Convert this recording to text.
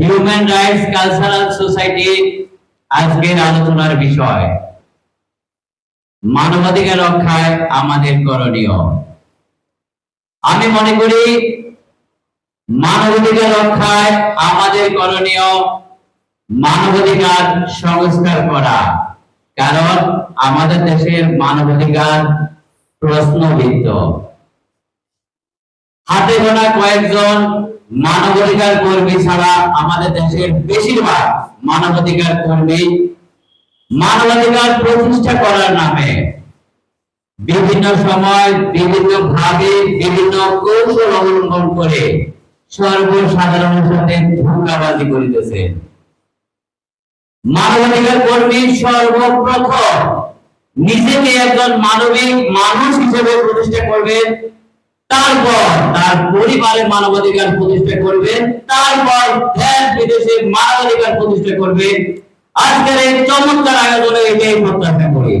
Human rights cultural society আজকের আলোচনার বিষয়। মানবাধিকার রক্ষায় আমাদের করণীয়। আমি মনে করি, মানবাধিকার রক্ষায় আমাদের করণীয় মানবাধিকার সংস্কার করা। কারণ আমাদের দেশের মানবাধিকার প্রশ্নবিদ্ধ। হাতে গোনা কয়েকজন মানবাধিকার কর্মী ছাড়া আমাদের দেশের বেশিরভাগ কর্মী মানবাধিকার প্রতিষ্ঠা করার নামে বিভিন্ন সময় বিভিন্ন ভাবে বিভিন্ন কৌশল অবলম্বন করে সর্বসাধারণের সাথে ধোঁকাবাজি করিতেছে। মানবাধিকার কর্মী সর্বপ্রথম নিজেকে একজন মানবিক মানুষ হিসেবে প্রতিষ্ঠা করবেন তারপর তার পরিবারে মানবাধিকার প্রতিষ্ঠা করবে, তারপর দেশ বিদেশে মানবাধিকার প্রতিষ্ঠা করবে। আজকের এই চমৎকার আয়োজনে এটাই প্রত্যাশা করি।